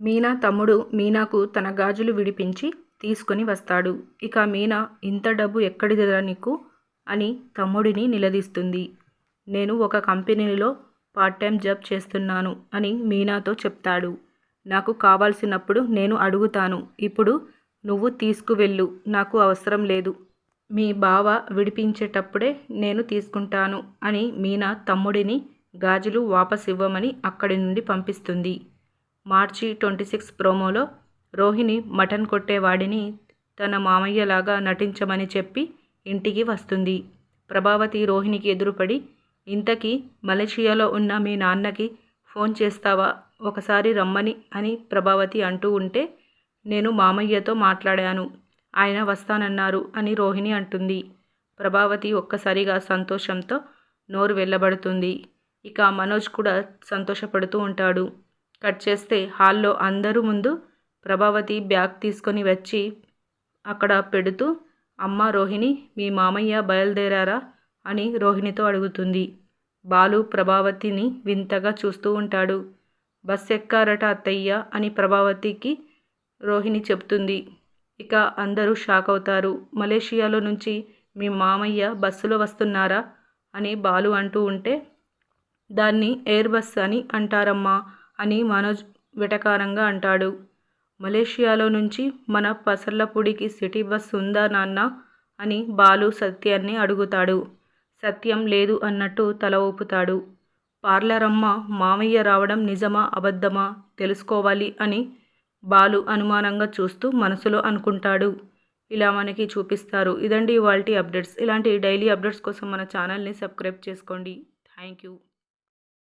మీనా తమ్ముడు మీనాకు తన గాజులు విడిపించి తీసుకొని వస్తాడు. ఇక మీనా ఇంత డబ్బు ఎక్కడిదిరా నీకు? అని తమ్ముడిని నిలదీస్తుంది. నేను ఒక కంపెనీలో పార్ట్ టైం జాబ్ చేస్తున్నాను అని మీనాతో చెప్తాడు. నాకు కావాల్సినప్పుడు నేను అడుగుతాను. ఇప్పుడు నువ్వు తీసుకువెళ్ళు నాకు అవసరం లేదు. మీ బావ విడిపించేటప్పుడే నేను తీసుకుంటాను అని మీనా తమ్ముడిని గాజులు వాపసివ్వమని అక్కడి నుండి పంపిస్తుంది. మార్చి ట్వంటీ సిక్స్ ప్రోమోలో రోహిణి మటన్ కొట్టేవాడిని తన మామయ్యలాగా నటించమని చెప్పి ఇంటికి వస్తుంది. ప్రభావతి రోహిణికి ఎదురుపడి ఇంతకీ మలేషియాలో ఉన్న మీ నాన్నకి ఫోన్ చేస్తావా ఒకసారి రమ్మని అని ప్రభావతి అంటూ ఉంటే నేను మామయ్యతో మాట్లాడాను. ఆయన వస్తానన్నారు అని రోహిణి అంటుంది. ప్రభావతి ఒక్కసారిగా సంతోషంతో నోరు వెళ్ళబడుతుంది. ఇక మనోజ్ కూడా సంతోషపడుతూ ఉంటాడు. కట్ చేస్తే హాల్లో అందరూ ముందు ప్రభావతి బ్యాగ్ తీసుకొని వచ్చి అక్కడ పెడుతూ అమ్మ రోహిణి మీ మామయ్య బయలుదేరారా అని రోహిణితో అడుగుతుంది. బాలు ప్రభావతిని వింతగా చూస్తూ ఉంటాడు. బస్ ఎక్కారట అత్తయ్య అని ప్రభావతికి రోహిణి చెప్తుంది ఇక అందరూ షాక్ అవుతారు. మలేషియాలో నుంచి మీ మామయ్య బస్సులో వస్తున్నారా అని బాలు అంటూ ఉంటే దాన్ని ఎయిర్ బస్ అని అంటారమ్మా అని మనోజ్ వెటకారంగా అంటాడు. మలేషియాలో నుంచి మన పసర్లపూడికి సిటీ బస్ ఉందా నాన్న అని బాలు సత్యాన్ని అడుగుతాడు. సత్యం లేదు అన్నట్టు తల ఊపుతాడు. పార్లరమ్మ మామయ్య రావడం నిజమా అబద్ధమా తెలుసుకోవాలి అని బాలు అనుమానంగా చూస్తూ మనసులో అనుకుంటాడు. ఇలా మనకి చూపిస్తారు. ఇదండి ఇవాల్టి అప్డేట్స్. ఇలాంటి డైలీ అప్డేట్స్ కోసం మన ఛానల్ని సబ్స్క్రైబ్ చేసుకోండి. Thank you